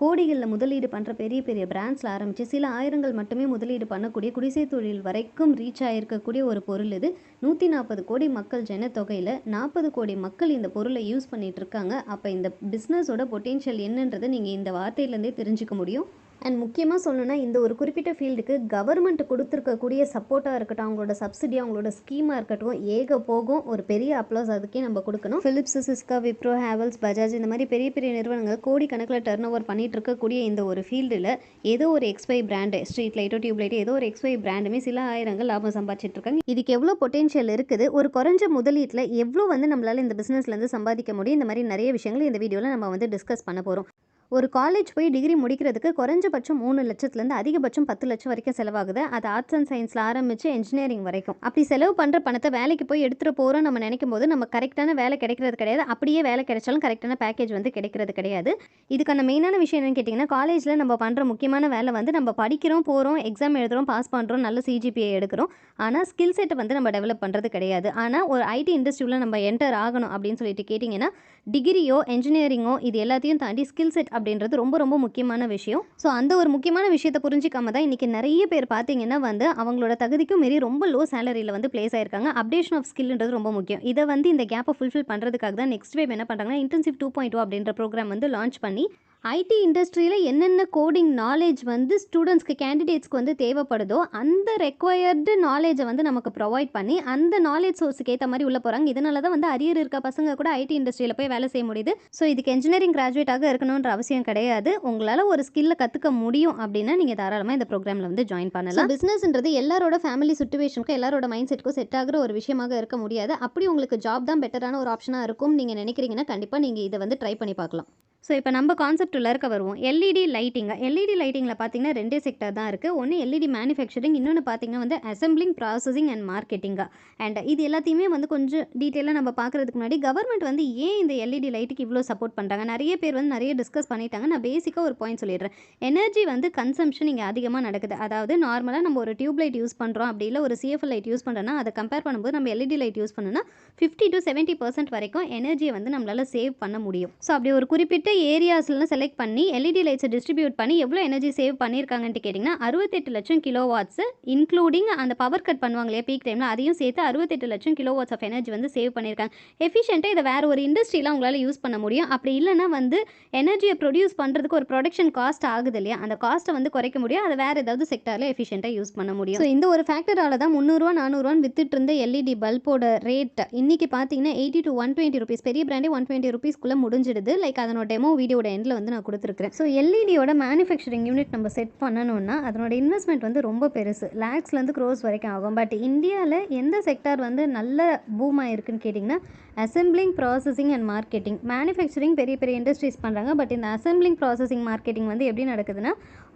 கோடிகளில் முதலீடு பண்ணுற பெரிய பெரிய பிராண்ட்ஸில் ஆரம்பித்து சில ஆயிரங்கள் மட்டுமே முதலீடு பண்ணக்கூடிய குடிசை தொழில் வரைக்கும் ரீச் ஆகிருக்கக்கூடிய ஒரு பொருள் இது. நூற்றி நாற்பது கோடி மக்கள் ஜனத்தொகையில் நாற்பது கோடி மக்கள் இந்த பொருளை யூஸ் பண்ணிகிட்ருக்காங்க இருக்காங்க. அப்போ இந்த பிஸ்னஸோட பொட்டென்ஷியல் என்னன்றதை நீங்கள் இந்த வார்த்தையிலேருந்தே தெரிஞ்சுக்க முடியும். அண்ட் முக்கியமாக சொல்லணும்னா இந்த ஒரு குறிப்பிட்ட ஃபீல்டுக்கு கவர்மெண்ட் கொடுத்துருக்கக்கூடிய சப்போர்ட்டாக இருக்கட்டும் அவங்களோட சப்சிடி அவங்களோட ஸ்கீமாக இருக்கட்டும் ஏக போகும் ஒரு பெரிய அப்ளாஸ் அதுக்கே நம்ம கொடுக்கணும். ஃபிலிப்ஸ் சிஸ்கா விப்ரோ ஹேவல்ஸ் பஜாஜ் இந்த மாதிரி பெரிய பெரிய நிறுவனங்கள் கோடிக்கணக்கில் டர்ன் ஓவர் பண்ணிட்டு இருக்கக்கூடிய இந்த ஒரு ஃபீல்டில் ஏதோ ஒரு எக்ஸ்பை பிராண்டு ஸ்ட்ரீட் லைட்டோ டியூப் லைட்டோ ஏதோ ஒரு எக்ஸ்பை பிராண்டுமே சில ஆயிரங்கள் லாபம் சம்பாதிச்சிட்டு இருக்காங்க. இதுக்கு எவ்வளோ பொட்டென்ஷியல் இருக்குது? ஒரு குறைஞ்ச முதலீட்டில் எவ்வளோ வந்து நம்மளால் இந்த பிஸ்னஸ்லேருந்து சம்பாதிக்க முடியும்? இந்த மாதிரி நிறைய விஷயங்கள் இந்த வீடியோவில் நம்ம வந்து டிஸ்கஸ் பண்ண போகிறோம் ஒரு காலேஜ் போய் டிகிரி முடிக்கிறதுக்கு குறைஞ்சபட்சம் மூணு லட்சத்துலேருந்து அதிகபட்சம் பத்து லட்சம் வரைக்கும் செலவாகுது. அது ஆர்ட்ஸ் அண்ட் சயின்ஸில் ஆரம்பித்து இன்ஜினியரிங் வரைக்கும். அப்படி செலவு பண்ணுற பணத்தை வேலைக்கு போய் எடுத்துகிட்டு போகிறோம் நம்ம நினைக்கும் போது நம்ம கரெக்டான வேலை கிடைக்கிறது கிடையாது. அப்படியே வேலை கிடைச்சாலும் கரெக்டான பேக்கேஜ் வந்து கிடைக்கிறது கிடையாது. இதுக்கான மெயினான விஷயம் என்னன்னு கேட்டிங்கன்னா காலேஜில் நம்ம பண்ணுற முக்கியமான வேலை வந்து நம்ம படிக்கிறோம் போகிறோம் எக்ஸாம் எழுதுகிறோம் பாஸ் பண்ணுறோம் நல்ல சிஜிபிஏ எடுக்கிறோம். ஆனால் ஸ்கில் செட்டை வந்து நம்ம டெவலப் பண்ணுறது கிடையாது. ஆனால் ஒரு ஐடி இண்டஸ்ட்ரியில் நம்ம என்டர் ஆகணும் அப்படின்னு சொல்லிட்டு கேட்டிங்கன்னா டிகிரியோ என்ஜினியரிங்கோ இது எல்லாத்தையும் தாண்டி ஸ்கில் செட் அப்படின்றது ரொம்ப ரொம்ப முக்கியமான விஷயம். ஸோ அந்த ஒரு முக்கியமான விஷயத்தை புரிஞ்சிக்காம தான் இன்றைக்கி நிறைய பேர் பார்த்தீங்கன்னா வந்து அவங்களோட தகுதிக்கும் மீறி ரொம்ப லோ சேலரியில் வந்து பிளேஸ் ஆயிருக்காங்க. அப்டேஷன் ஆஃப் ஸ்கில்ன்றது ரொம்ப முக்கியம். இதை வந்து இந்த கேப்பை ஃபுல்ஃபில் பண்ணுறதுக்காக தான் நெக்ஸ்ட் வேவ் என்ன பண்ணுறாங்கன்னா இன்டென்சிவ் டூ பாயிண்ட் டூ அப்படின்ற ப்ரோக்ராம் வந்து லான்ச் பண்ணி ஐடி இண்டஸ்ட்ரியில் என்னென்ன கோடிங் நாலேஜ் வந்து ஸ்டூடெண்ட்ஸ்க்கு கேண்டிடேட்ஸ்க்கு வந்து தேவைப்படுதோ அந்த ரெக்வயர்டு நாலேஜை வந்து நமக்கு ப்ரொவைட் பண்ணி அந்த நாலேஜ் சோர்ஸுக்கு ஏற்ற மாதிரி உள்ள போகிறாங்க இதனால தான் வந்து அரியர் இருக்க பசங்க கூட ஐடி இண்டஸ்ட்ரியில் போய் வேலை செய்ய முடியுது. ஸோ இதுக்கு இன்ஜினியரிங் கிராஜுவேட்டாக இருக்கணுன்ற அவசியம் கிடையாது. உங்களால் ஒரு ஸ்கில்ல கற்றுக்க முடியும் அப்படின்னா நீங்கள் தாராளமாக இந்த ப்ரோக்ராமில் வந்து ஜாயின் பண்ணலாம். பிஸ்னஸ்ன்றது எல்லாரோட ஃபேமிலி சுச்சுவேஷனுக்கும் எல்லாரோட மைண்ட் செட்டுக்கும் செட் ஆகிற ஒரு விஷயமாக இருக்க முடியாது. அப்படி உங்களுக்கு ஜாப் தான் பெட்டரான ஒரு ஆப்ஷனாக இருக்கும். நீங்கள் நினைக்கிறீங்கன்னா கண்டிப்பாக நீங்கள் இதை வந்து ட்ரை பண்ணி பார்க்கலாம். ஸோ இப்போ நம்ம கான்செப்ட் இருக்க வருவோம். எல்இடி லைட்டிங் எல்இடி லைட்டிங்கில் பார்த்தீங்கன்னா ரெண்டே செக்டர் தான் இருக்குது ஒன்று எல்இடி மேனுஃபேக்சரிங் இன்னொன்று பார்த்தீங்கன்னா வந்து அசம்பிளிங் ப்ராசஸிங் அண்ட் மார்க்கெட்டிங்காக அண்ட் இது எல்லாத்தையுமே வந்து கொஞ்சம் டீட்டெயிலாக நம்ம பார்க்குறதுக்கு முன்னாடி கவர்மெண்ட் வந்து ஏன் இந்த எல்இடி லைட்டுக்கு இவ்வளோ சப்போர்ட் பண்ணுறாங்க நிறைய பேர் வந்து நிறைய டிஸ்கஸ் பண்ணிட்டாங்க. நான் பேசிக்காக ஒரு பாயிண்ட் சொல்லிடுறேன். எனர்ஜி வந்து கன்சம்ஷன் இங்கே அதிகமாக நடக்குது. அதாவது நார்மலாக நம்ம ஒரு டியூப் லைட் யூஸ் பண்ணுறோம் அப்படி இல்லை ஒரு சிஎஃப்எல் லைட் யூஸ் பண்ணுறோன்னா அதை கம்பேர் பண்ணும்போது நம்ம எல்இடி லைட் யூஸ் பண்ணோன்னா ஃபிஃப்டி டு செவன்ட்டி பர்சன்ட் வரைக்கும் எனர்ஜியை வந்து நம்மளால் சேவ் பண்ண முடியும். ஸோ அப்படி ஒரு குறிப்பிட்ட ஏரியாஸ்லாம் செலக்ட் பண்ணி எல்இடி லைட்ஸை டிஸ்ட்ரிபியூட் பண்ணி எவ்வளோ எனர்ஜி சேவ் பண்ணியிருக்காங்கன்ட்டு கேட்டிங்கன்னா அறுபத்தெட்டு லட்சம் கிலோ வாட்ஸ் இன்க்ளூடிங் அந்த பவர் கட் பண்ணுவாங்க இல்லையா பீக் டைமில் அதையும் சேர்த்து அறுபத்தெட்டு லட்சம் கிலோ வாட்ஸ் ஆஃப் எனர்ஜி வந்து சேவ் பண்ணியிருக்காங்க எஃபிஷியண்ட்டாக இதை வேறு ஒரு இண்டஸ்ட்ரியெலாம் உங்களால் யூஸ் பண்ண முடியும். அப்படி இல்லைன்னா வந்து எனர்ஜியை ப்ரொடியூஸ் பண்ணுறதுக்கு ஒரு ப்ரொடக்ஷன் காஸ்ட் ஆகுது இல்லையா? அந்த காஸ்ட்டை வந்து குறைக்க முடியும். அதை வேறு ஏதாவது செக்டரில் எஃபிஷியண்ட்டாக யூஸ் பண்ண முடியும். ஸோ இந்த ஒரு ஃபேக்டரால் தான் முந்நூறுரூவா நானூறுவான்னு வித்துட்டு இருந்த எல்இடி பல்போட ரேட் இன்றைக்கி பார்த்தீங்கன்னா eighty to one twenty rupees பெரிய பிராண்டே ஒன் டுவெண்ட்டி ருபீஸ்க்குள்ளே முடிஞ்சிடுது. லைக் அதனோட டெமோ வீடியோட எண்டில் வந்து நான் கொடுத்துருக்குறேன். ஸோ எல்இடியோட மேனுஃபேக்சரிங் யூனிட் நம்ம செட் பண்ணணும்னா அதனோட இன்வெஸ்ட்மெண்ட் வந்து ரொம்ப பெருசு. லேக்ஸ்லேருந்து க்ரோஸ் வரைக்கும் ஆகும். பட் இந்தியாவில் எந்த செக்டார் வந்து நல்ல பூம் ஆயிருக்குன்னு கேட்டிங்கன்னா assembling processing and marketing manufacturing பெரிய பெரிய இண்டஸ்ட்ரீஸ் பண்ணுறாங்க பட் இந்த அசம்பிளிங் ப்ராசஸிங் மார்க்கெட்டிங் வந்து எப்படி நடக்குதுன்னா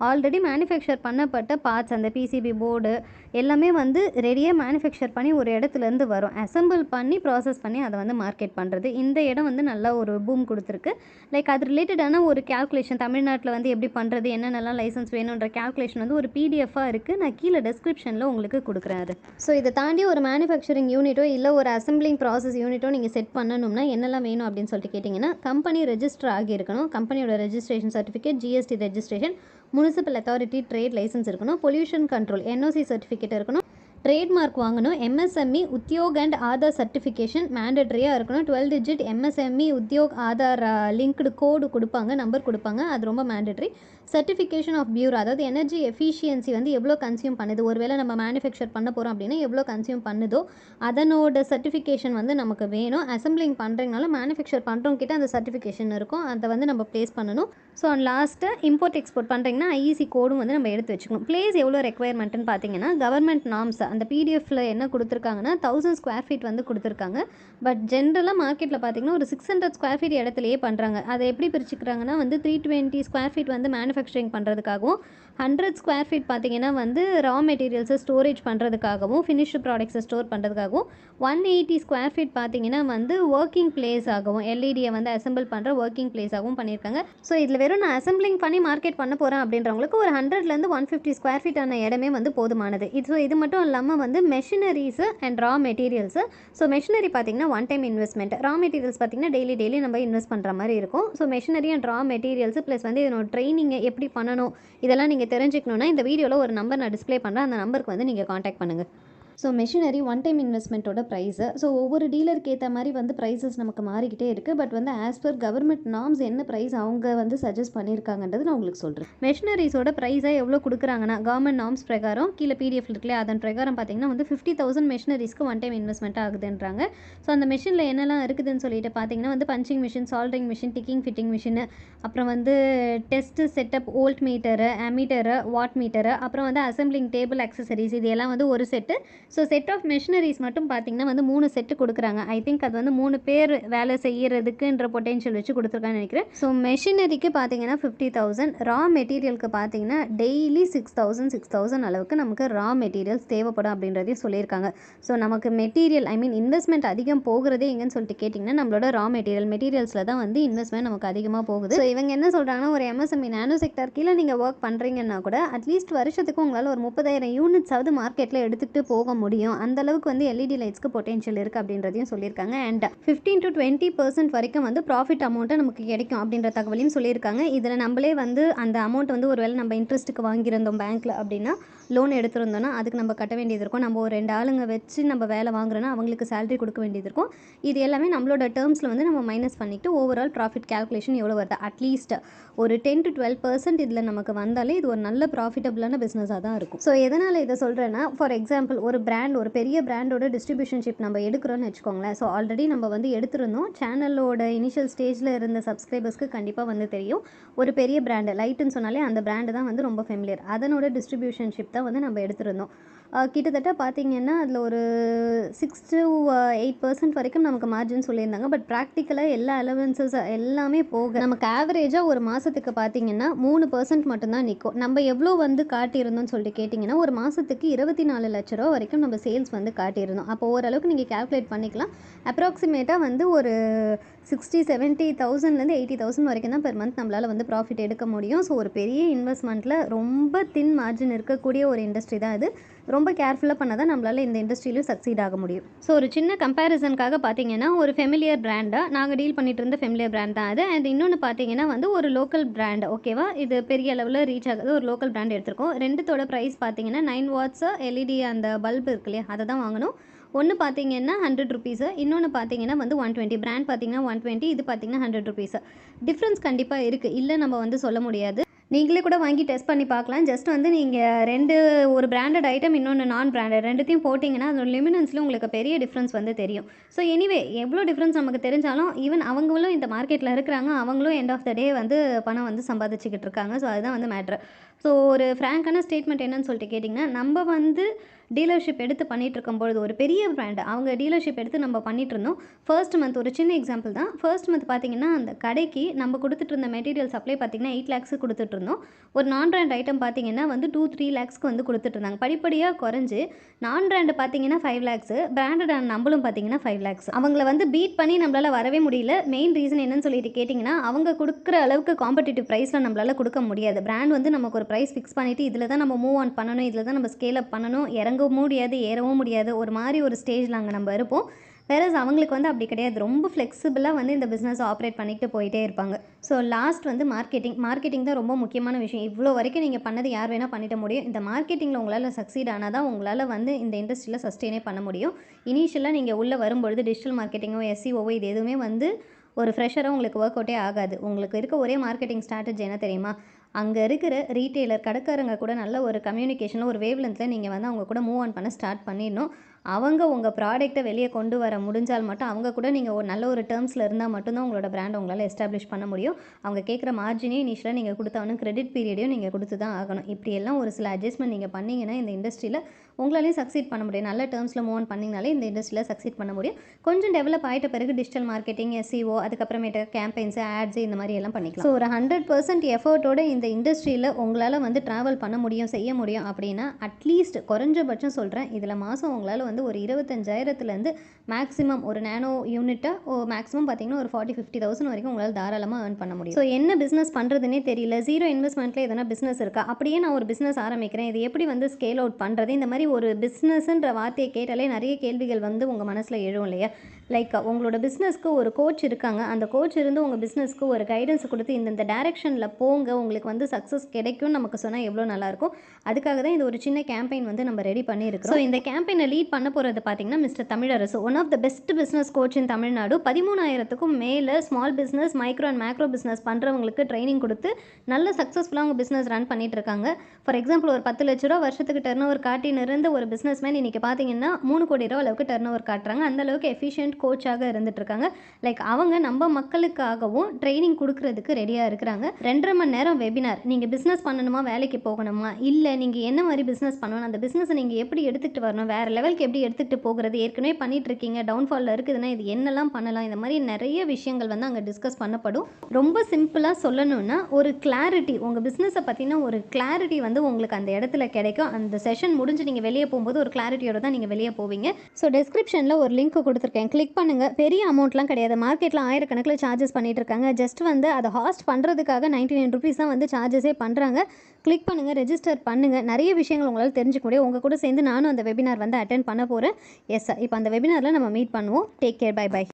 ஆல்ரெடி மேனுஃபேக்சர் பண்ணப்பட்ட பார்ட்ஸ் அந்த பிசிபி போர்டு எல்லாமே வந்து ரெடியாக மேனுஃபேக்சர் பண்ணி ஒரு இடத்துலேருந்து வரும். அசம்பிள் பண்ணி ப்ராசஸ் பண்ணி அதை வந்து மார்க்கெட் பண்ணுறது இந்த இடம் வந்து நல்ல ஒரு பூம் கொடுத்துருக்கு. லைக் அது ரிலேட்டடான ஒரு கேல்குலேஷன் தமிழ்நாட்டில் வந்து எப்படி பண்ணுறது என்னென்னலாம் லைசன்ஸ் வேணுன்ற கேல்குலேஷன் வந்து ஒரு பிடிஎஃபாக இருக்குது நான் கீழே டெஸ்கிரிப்ஷனில் உங்களுக்கு கொடுக்குறாரு ஸோ இதை தாண்டி ஒரு மேனுஃபேக்சரிங் யூனிட்டோ இல்லை ஒரு அசம்பிளிங் ப்ராசஸ் யூனிட்டோ நீங்கள் செட் பண்ணணும்னா என்னெல்லாம் வேணும் அப்படின்னு சொல்லிட்டு கேட்டிங்கன்னா கம்பெனி ரெஜிஸ்டர் ஆகியிருக்கணும் கம்பெனியோட registration certificate GST registration municipal authority trade licence இருக்கணும். பொல்யூஷன் கண்ட்ரோல் என்ஓசி சர்டிஃபிகேட் இருக்கணும். ட்ரேட்மார்க் வாங்கணும். MSME Udyog and Aadhaar certification மேண்டட்ரியாக இருக்கணும். Twelve digit MSME Udyog Aadhaar linked code கொடுப்பாங்க நம்பர் கொடுப்பாங்க. அது ரொம்ப மேண்டட்ரி சர்டிஃபிகேஷன் ஆஃப் பியூரோ அதாவது எனர்ஜி எஃபிஷியன்சி வந்து எவ்வளோ கன்சியூம் பண்ணுது? ஒருவேளை நம்ம மேனுஃபேக்சர் பண்ண போகிறோம் அப்படின்னா எவ்வளோ கன்சியூம் பண்ணுதோ அதனோட சர்டிஃபிகேஷன் வந்து நமக்கு வேணும். அசம்பிளிங் பண்ணுறதுனால மேனுஃபேக்சர் பண்ணுறவங்க கிட்ட அந்த சர்டிஃபிகேஷன் இருக்கும். அதை வந்து நம்ம ப்ளேஸ் பண்ணணும். So and last import export பண்ணுறீங்கன்னா ஐஇசி கோடும் வந்து நம்ம எடுத்து வச்சுக்கணும். ப்ளேஸ் எவ்வளோ ரெக்குவயர்மெண்ட்டுன்னு பார்த்தீங்கன்னா கவர்மெண்ட் நாம்ஸ் அந்த பிடிஎஃப்பில் என்ன கொடுத்துருக்காங்கன்னா தௌசண்ட் ஸ்கொயர் ஃபீட் வந்து கொடுத்துருக்காங்க. பட் ஜென்ரலாக மார்க்கெட்டில் பார்த்தீங்கன்னா ஒரு சிக்ஸ் ஹண்ட்ரட் ஸ்கொயர் ஃபீட் இடத்துலையே பண்ணுறாங்க அதை எப்படி பிரிச்சுக்கிறாங்கன்னா வந்து த்ரீ டுவெண்ட்டி ஸ்கொயர் ஃபீட் வந்து மேனுஃபேக்சரிங் பண்ணுறதுக்காகவும் ஹண்ட்ரட் ஸ்கொயர் ஃபீட் பார்த்தீங்கன்னா வந்து ரா மெட்டீரியல்ஸை ஸ்டோரேஜ் பண்ணுறதுக்காகவும் ஃபினிஷ்டு ப்ராடக்ட்ஸை ஸ்டோர் பண்ணுறதுக்காகவும் ஒன் எயிட்டி ஸ்கொயர் ஃபீட் பார்த்தீங்கன்னா வந்து ஒர்க்கிங் பிளேஸ் ஆகவும் எல்இடியை வந்து அசம்பிள் பண்ணுற ஒர்க்கிங் பிளேஸாகவும் பண்ணியிருக்காங்க. ஸோ இதில் வெறும் நான் அசம்பிளிங் பண்ணி மார்க்கெட் பண்ண போகிறேன் அப்படின்றவங்களுக்கு ஒரு ஹண்ட்ரட்லேருந்து ஒன் ஃபிஃப்டி ஸ்கொயர் ஃபீட் ஆன இடமே வந்து போதுமானது. இது ஸோ இது மட்டும் இல்லாமல் வந்து machineries and raw materials so machinery பார்த்தீங்கன்னா one time investment raw materials பார்த்தீங்கன்னா டெய்லி டெய்லி நம்ம இன்வெஸ்ட் பண்ணுற மாதிரி இருக்கும். So machinery and raw materials plus வந்து இதனோட ட்ரைனிங்கை எப்படி பண்ணணும் இதெல்லாம் நீங்கள் தெரிஞ்சுக்கணுன்னா இந்த வீடியோவில் ஒரு நம்பர் நான் டிஸ்ப்ளே பண்ணுறேன் அந்த நம்பருக்கு வந்து நீங்கள் காண்டாக்ட் பண்ணுங்கள் ஸோ மெஷினரி ஒன் டைம் இன்வெஸ்ட்மெண்ட்டோட ப்ரைஸு ஸோ ஒவ்வொரு டீலருக்கு ஏற்ற மாதிரி வந்து ப்ரைஸஸ் நமக்கு மாறிக்கிட்டே இருக்குது பட் வந்து ஆஸ் பர் கவர்மெண்ட் நார்ம்ஸ் என்ன ப்ரைஸ் அவங்க வந்து சஜஸ்ட் பண்ணியிருக்காங்கன்றது நான் உங்களுக்கு சொல்கிறேன் மெஷினரிஸோட ப்ரைஸாக எவ்வளோ கொடுக்குறாங்கன்னா கவர்மெண்ட் நார்ம்ஸ் பிரகாரம் கீழே பிடிஎஃப் இருக்குல்லையே அதன் பிரகாரம் பார்த்தீங்கன்னா வந்து ஃபிஃப்டி தௌசண்ட் மெஷினரிஸ்க்கு ஒன் டைம் இன்வெஸ்ட்மெண்ட் ஆகுதுன்றாங்க. ஸோ அந்த மிஷினில் என்னெல்லாம் இருக்குதுன்னு சொல்லிட்டு பார்த்தீங்கன்னா வந்து punching machine soldering machine ticking fitting machine அப்புறம் வந்து test setup volt meter ammeter watt meter அப்புறம் வந்து அசம்பிளிங் டேபிள் அக்சசரிஸ் இது எல்லாம் வந்து ஒரு set so set of machineries மட்டும் பார்த்தீங்கன்னா வந்து மூணு செட்டு கொடுக்குறாங்க. ஐ திங்க் அது வந்து மூணு பேர் வேலை செய்கிறதுக்குன்ற பொட்டென்ஷியல் வச்சு கொடுத்துருக்கான்னு நினைக்கிறேன். ஸோ மெஷினரிக்கு பார்த்தீங்கன்னா ஃபிஃப்டி தௌசண்ட் ரா மெட்டீரியலுக்கு பார்த்தீங்கன்னா daily six thousand six thousand அளவுக்கு நமக்கு ரா மெட்டீரியல்ஸ் தேவைப்படும் அப்படின்றதையும் சொல்லியிருக்காங்க. ஸோ நமக்கு மெட்டீரியல் ஐ மீன் இன்வெஸ்ட்மெண்ட் அதிகம் போகிறதே எங்கன்னு சொல்லிட்டு கேட்டிங்கன்னா நம்மளோட ரா மெட்டீரியல் மெட்டீரியல்ஸில் தான் வந்து இன்வெஸ்ட்மெண்ட் நமக்கு அதிகமாக போகுது. ஸோ இவங்க என்ன சொல்கிறாங்கன்னா ஒரு எம்எஸ்எம்இ நானோ செக்டர் கீழே நீங்கள் ஒர்க் பண்ணுறீங்கன்னா கூட அட்லீஸ்ட் வருஷத்துக்கு உங்களால் ஒரு முப்பதாயிரம் யூனிட்ஸாவது மார்க்கெட்டில் எடுத்துகிட்டு போக முடியும். அந்த அளவுக்கு வந்து எல்இடி லைட்ஸ்க்கு பொட்டென்ஷியல் இருக்குது அப்படின்றதையும் சொல்லியிருக்காங்க. And fifteen to twenty percent வரைக்கும் வந்து ப்ராஃபிட் அமௌண்ட்டை நமக்கு கிடைக்கும் அப்படின்ற தகவலையும் சொல்லியிருக்காங்க. இதில் நம்மளே வந்து அந்த அமௌண்ட் வந்து ஒருவேளை நம்ம இன்ட்ரெஸ்ட்டுக்கு வாங்கியிருந்தோம் பேங்க்கில் அப்படின்னா லோன் எடுத்திருந்தோம்னா அதுக்கு நம்ம கட்ட வேண்டியது இருக்கும். நம்ம ஒரு ரெண்டு ஆளுங்க வச்சு நம்ம வேலை வாங்குறோன்னா அவங்களுக்கு சேலரி கொடுக்க வேண்டியது இருக்கும். இது எல்லாமே நம்மளோட டேர்ம்ஸில் வந்து நம்ம மைனஸ் பண்ணிவிட்டு ஓவரால் ப்ராஃபிட் கேல்குலேஷன் எவ்வளோ வருது? அட்லீஸ்ட் ஒரு டென் டு டுவெல் பர்சன்ட் இதில் நமக்கு வந்தாலே இது ஒரு நல்ல ப்ராஃபிட்டபிளான பிஸ்னஸாக தான் இருக்கும். ஸோ எதனால் இதை சொல்கிறேன்னா ஃபார் எக்ஸாம்பிள் ஒரு பிராண்ட் ஒரு பெரிய பிராண்டோட டிஸ்ட்ரிபியூஷன்ஷிப் நம்ம எடுக்கிறோன்னு வச்சுக்கோங்களேன். ஸோ ஆல்ரெடி நம்ம வந்து எடுத்திருந்தோம். சேனலோட இனிஷியல் ஸ்டேஜில் இருந்த சப்ஸ்கிரைபர்ஸ்க்கு கண்டிப்பாக வந்து தெரியும். ஒரு பெரிய பிராண்டு லைட்டுன்னு சொன்னாலே அந்த பிராண்டு தான் வந்து ரொம்ப ஃபெமிலியர் அதனோட டிஸ்ட்ரிபியூஷன்ஷிப் தான் வந்து நம்ம எடுத்திருந்தோம். கிட்டத்தட்ட பார்த்தீங்கன்னா அதில் ஒரு சிக்ஸ் டு எயிட் பர்சன்ட் வரைக்கும் நமக்கு மார்ஜின் சொல்லியிருந்தாங்க. பட் ப்ராக்டிக்கலாக எல்லா அலவன்சஸ் எல்லாமே போக நமக்கு ஆவரேஜாக ஒரு மாதத்துக்கு பார்த்தீங்கன்னா மூணு பர்சன்ட் மட்டும்தான் நிற்கும் நம்ம எவ்வளோ வந்து காட்டியிருந்தோம்னு சொல்லிட்டு கேட்டிங்கன்னா ஒரு மாதத்துக்கு இருபத்தி நாலு லட்ச ரூபா வரைக்கும் நம்ம சேல்ஸ் வந்து காட்டியிருந்தோம். அப்போ ஓரளவுக்கு நீங்கள் கால்குலேட் பண்ணிக்கலாம். அப்ராக்சிமேட்டாக வந்து ஒரு சிக்ஸ்டி செவன்ட்டி தௌசண்ட்லேருந்து எயிட்டி தௌசண்ட் வரைக்கும் தான் பெர் மந்த் நம்மளால் வந்து ப்ராஃபிட் எடுக்க முடியும். ஸோ ஒரு பெரிய இன்வெஸ்ட்மெண்ட்டில் ரொம்ப தின் மார்ஜின் இருக்கக்கூடிய ஒரு இண்டஸ்ட்ரி தான் இது. ரொம்ப கேர்ஃபுல்லாக பண்ணால் தான் நம்மளால் இந்த இண்டஸ்ட்ரியிலும் சக்சீட் ஆக முடியும். ஸோ ஒரு சின்ன கம்பேரிசனுக்காக பார்த்தீங்கன்னா ஒரு ஃபெமிலியர் பிராண்டாக நாங்கள் டீல் பண்ணிட்டு இருந்த ஃபெமிலியர் பிராண்ட் தான் அது. அண்ட் இன்னொன்று பார்த்தீங்கன்னா வந்து ஒரு லோக்கல் பிராண்ட் ஓகேவா இது பெரிய அளவில் ரீச் ஆகுது. ஒரு லோக்கல் பிராண்ட் எடுத்திருக்கோம். ரெண்டுத்தோட ப்ரைஸ் பார்த்தீங்கன்னா நைன் வாட்ஸு எல்இடி அந்த பல்ப் இருக்கு இல்லையா? அதை தான் வாங்கணும். ஒன்று பார்த்தீங்கன்னா ஹண்ட்ரட் ருபீஸு இன்னொன்று பார்த்தீங்கன்னா வந்து ஒன் டுவெண்ட்டி பிராண்ட் பார்த்தீங்கன்னா ஒன் டுவெண்ட்டி இது பார்த்தீங்கன்னா ஹண்ட்ரட் ருபீஸு டிஃப்ரென்ஸ் கண்டிப்பாக இருக்குது இல்லை நம்ம வந்து சொல்ல முடியாது. நீங்களே கூட வாங்கி டெஸ்ட் பண்ணி பார்க்கலாம். ஜஸ்ட் வந்து நீங்கள் ரெண்டு ஒரு பிராண்டட் ஐட்டம் இன்னொன்று நான் பிராண்டட் ரெண்டுத்தையும் போட்டிங்கன்னா அதோட லிமினன்ஸில் உங்களுக்கு பெரிய டிஃப்ரென்ஸ் வந்து தெரியும். ஸோ எனிவே எவ்வளோ டிஃப்ரென்ஸ் நமக்கு தெரிஞ்சாலும் ஈவன் அவங்களும் இந்த மார்க்கெட்டில் இருக்கிறாங்க அவங்களும் எண்ட் ஆஃப் த டே வந்து பணம் வந்து சம்பாதிச்சுக்கிட்டு இருக்காங்க. ஸோ அதுதான் வந்து மேட்ரு ஸோ ஒரு ஃப்ராங்கான ஸ்டேட்மெண்ட் என்னன்னு சொல்லிட்டு கேட்டிங்கன்னா நம்ம வந்து டீலர்ஷிப் எடுத்து பண்ணிகிட்ருக்கும் இருக்கும்பொழுது ஒரு பெரிய ப்ராண்டு அவங்க டீலர்ஷிப் எடுத்து நம்ம பண்ணிகிட்டு இருந்தோம் ஃபர்ஸ்ட் மந்த் ஒரு சின்ன எக்ஸாம்பிள் தான். ஃபர்ஸ்ட் மந்த் பார்த்தீங்கன்னா அந்த கடைக்கு நம்ம கொடுத்துட்டு இருந்த மெட்டீரியல் சப்ளை பார்த்தீங்கன்னா எயிட் லேக்ஸ் கொடுத்துட்டு இருந்தோம் ஒரு நான் பிராண்ட் ஐட்டம் பார்த்தீங்கன்னா வந்து டூ த்ரீ லேக்ஸ்க்கு வந்து கொடுத்துட்டு இருந்தாங்க படிப்படியாக குறைஞ்சு நான் பிராண்டு பார்த்தீங்கன்னா ஃபைவ் லேக்ஸு பிராண்டட் நம்மளும் பார்த்தீங்கன்னா ஃபைவ் லேக்ஸ் அவங்கள வந்து பீட் பண்ணி நம்மளால் வரவே முடியல. மெயின் ரீசன் என்னன்னு சொல்லிட்டு கேட்டிங்கன்னா அவங்க கொடுக்குற அளவுக்கு காம்படிட்டிவ் ப்ரைஸில் நம்மளால் கொடுக்க முடியாது. பிராண்ட் வந்து நமக்கு ஒரு ப்ரைஸ் ஃபிக்ஸ் பண்ணிவிட்டு இதில் தான் நம்ம மூவ் ஆன் பண்ணணும் இதில் தான் நம்ம ஸ்கேல் அப் பண்ணணும். இறங்கவும் முடியாது ஏறவும் முடியாது. ஒரு மாதிரி ஒரு ஸ்டேஜில் அங்கே நம்ம இருப்போம். வேறஸ் அவங்களுக்கு வந்து அப்படி கிடையாது. ரொம்ப ஃப்ளெக்சிபிளாக வந்து இந்த பிஸ்னஸ் ஆப்ரேட் பண்ணிட்டு போயிட்டே இருப்பாங்க. ஸோ லாஸ்ட் வந்து மார்க்கெட்டிங் மார்க்கெட்டிங் தான் ரொம்ப முக்கியமான விஷயம். இவ்வளோ வரைக்கும் நீங்கள் பண்ணது யார் வேணால் பண்ணிட முடியும். இந்த மார்க்கெட்டிங்கில் உங்களால் சக்சீட் ஆனால் தான் உங்களால் வந்து இந்த இண்டஸ்ட்ரியில் சஸ்டெயினே பண்ண முடியும். இனிஷியலாக நீங்கள் உள்ளே வரும்பொழுது டிஜிட்டல் மார்க்கெட்டிங்கோ எஸ்சிஓவோ இது எதுவுமே வந்து ஒரு ஃப்ரெஷராக உங்களுக்கு ஒர்க் அவுட்டே ஆகாது. உங்களுக்கு இருக்க ஒரே மார்க்கெட்டிங் ஸ்ட்ராட்டஜி என்ன தெரியுமா? அங்கே இருக்கிற ரீட்டெய்லர் கடைக்காரங்க கூட நல்ல ஒரு கம்யூனிகேஷனில் ஒரு வேவ் லென்த்தில் நீங்கள் வந்து அவங்க கூட மூவ் ஆன் பண்ண ஸ்டார்ட் பண்ணிடணும். அவங்க உங்கள் ப்ராடக்ட்டை வெளியே கொண்டு வர முடிஞ்சால் மட்டும் அவங்க கூட நீங்கள் ஒரு நல்ல ஒரு டேர்ம்ஸில் இருந்தால் மட்டும்தான் உங்களோட ப்ராண்ட் உங்களால் எஸ்டாப்ளிஷ் பண்ண முடியும். அவங்க கேட்குற மார்ஜினையும் இனிஷியலாக நீங்கள் கொடுத்தாலும் கிரெடிட் பீரியடையும் நீங்கள் கொடுத்து தான் ஆகணும். இப்படியெல்லாம் ஒரு சில அட்ஜஸ்ட்மெண்ட் நீங்கள் பண்ணீங்கன்னா இந்த இண்டஸ்ட்ரியில் உங்களாலையும் சக்சீட் பண்ண முடியும். நல்ல டேர்ம்ஸில் மூவ் ஆன் பண்ணிங்கனாலே இந்த இண்டஸ்ட்ரியில் சக்சீட் பண்ண முடியும். கொஞ்சம் டெவலப் ஆகிட்ட பிறகு டிஜிட்டல் மார்க்கெட்டிங் எஸ்சிஓ அதுக்கப்புறமேட்டு கேம்பெயின்ஸ் ஆட்ஸ் இந்த மாதிரி எல்லாம் பண்ணிக்கலாம். ஸோ ஒரு ஹண்ட்ரட் பர்சன்ட் எஃபர்ட்டோட இந்த இண்டஸ்ட்ரியில் உங்களால் வந்து ட்ராவல் பண்ண முடியும் செய்ய முடியும் அப்படின்னா அட்லீஸ்ட் குறைஞ்சபட்சம் சொல்கிறேன் இதில் மாதம் உங்களால் வந்து ஒரு இருபத்தஞ்சாயிரத்துலேருந்து மேக்ஸிமம் ஒரு நேனோ யூனிட்டாக மேக்ஸிமம் பார்த்தீங்கன்னா ஒரு ஃபார்ட்டி ஃபிஃப்டி தௌசண்ட் வரைக்கும் உங்களால் தாராளமாக ஏர்ன் பண்ண முடியும். ஸோ என்ன பிஸ்னஸ் பண்ணுறதுனே தெரியல. ஜீரோ இன்வெஸ்ட்மெண்ட்டில் எதனா பிஸ்னஸ் இருக்கா? அப்படியே நான் ஒரு பிஸ்னஸ் ஆரம்பிக்கிறேன். இது எப்படி வந்து ஸ்கேல் அவுட் பண்ணுறது இந்த மாதிரி ஒரு பிஸ்னஸ்ன்ற வார்த்தையை கேட்டாலே நிறைய கேள்விகள் வந்து உங்கள் மனசில் எழும் இல்லையா? லைக் உங்களோட பிஸ்னஸ்க்கு ஒரு கோச் இருக்காங்க. அந்த கோச் இருந்து உங்கள் பிஸ்னஸ்க்கு ஒரு கைடன்ஸ் கொடுத்து இந்தந்த டேரெக்ஷனில் போங்க. உங்களுக்கு வந்து சக்ஸஸ் கிடைக்கும்னு நமக்கு சொன்னால் எவ்வளோ நல்லாயிருக்கும் அதுக்காக தான் இது ஒரு சின்ன கேம்பெயின் வந்து நம்ம ரெடி பண்ணியிருக்கோம் ஸோ இந்த கேம்பெயினை லீட் பண்ண போகிறது பார்த்தீங்கன்னா mister Tamilarasu. One of the best business coach in Tamil Nadu பதிமூணாயிரத்துக்கும் மேலே small business micro and macro business பண்ணுறவங்களுக்கு ட்ரைனிங் கொடுத்து நல்ல சக்ஸஸ்ஃபுல்லாக அவங்க பிஸ்னஸ் ரன் பண்ணிட்டு இருக்காங்க. ஃபார் எக்ஸாம்பிள் ஒரு பத்து லட்ச ரூபா வருஷத்துக்கு டர்ன் ஓவர் காட்டின்னு இருந்த ஒரு பிஸ்னஸ் மேன் இன்றைக்கி பார்த்தீங்கன்னா மூணு கோடி ரூபா அளவுக்கு டர்ன் ஓவர் காட்டுறாங்க அந்தளவுக்கு எஃபிஷியன்ட் கோச்சாக இருந்துட்டு இருக்காங்க லைக் அவங்க நம்ம மக்களுக்காகவும் ட்ரைனிங் கொடுக்கறதுக்கு ரெடியாக இருக்கிறாங்க. ரெண்டரை மணி நேரம் வெபினார் நீங்கள் பிஸ்னஸ் பண்ணணுமா? வேலைக்கு போகணுமா? இல்லை நீங்கள் என்ன மாதிரி பிஸ்னஸ் பண்ணணும்? அந்த பிஸ்னஸை நீங்கள் எப்படி எடுத்துகிட்டு வரணும்? வேறு லெவலுக்கு எப்படி எடுத்துகிட்டு போகிறது? ஏற்கனவே பண்ணிகிட்ருக்கீங்க இருக்கீங்க டவுன்ஃபாலில் இருக்குதுன்னா இது என்னெல்லாம் பண்ணலாம்? இந்த மாதிரி நிறைய விஷயங்கள் வந்து அங்கே டிஸ்கஸ் பண்ணப்படும். ரொம்ப சிம்பிளாக சொல்லணும்னா ஒரு கிளாரிட்டி உங்கள் பிஸ்னஸை பற்றின ஒரு கிளாரிட்டி வந்து உங்களுக்கு அந்த இடத்துல கிடைக்கும். அந்த செஷன் முடிஞ்சு நீங்கள் வெளியே போகும்போது ஒரு கிளாரிட்டியோட தான் நீங்கள் வெளியே போவீங்க. ஸோ டெஸ்கிரிப்ஷனில் ஒரு லிங்க் கொடுத்துருக்கேன். கிளிக் கிளிக் பண்ணுங்கள் பெரிய அமௌண்ட்லாம் கிடையாது. மார்க்கெட்டில் ஆயிரக்கணக்கில் சார்ஜஸ் பண்ணிகிட்டு இருக்காங்க ஜஸ்ட் வந்து அதை ஹாஸ்ட் பண்ணுறதுக்காக நைன்டி நைன் ருபீஸ் தான் வந்து சார்ஜஸே பண்ணுறாங்க கிளிக் பண்ணுங்கள் ரெஜிஸ்டர் பண்ணுங்கள் நிறைய விஷயங்கள் உங்களால் தெரிஞ்சுக்க முடியும். உங்கள் கூட சேர்ந்து நானும் அந்த வெபினார் வந்து அட்டன் பண்ண போகிறேன் எஸ் சார் இப்போ அந்த வெபினாரில் நம்ம மீட் பண்ணுவோம். Take care bye by